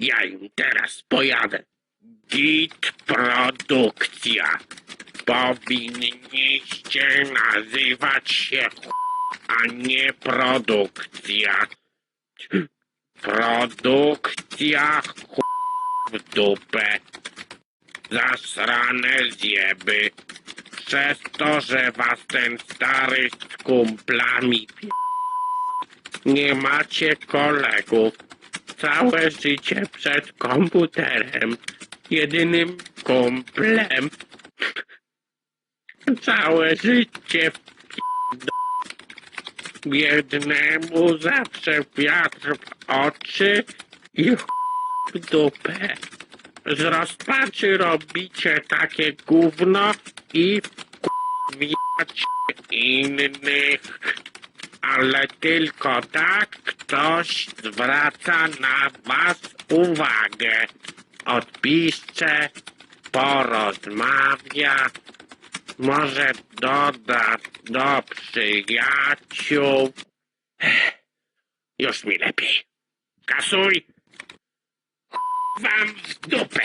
Ja im teraz pojadę. Git produkcja. Powinniście nazywać się a nie produkcja. Produkcja w dupę. Zasrane zjeby. Przez to, że was ten stary z kumplami. Nie macie kolegów. Całe życie przed komputerem. Jedynym kumplem. Całe życie w Biednemu zawsze wiatr w oczy i w dupę. Z rozpaczy robicie takie gówno i wkurwiacie innych. Ale tylko tak ktoś zwraca na was uwagę. Odpiszcie, porozmawia, może doda do przyjaciół. Już mi lepiej. Kasuj! Wam w dupę!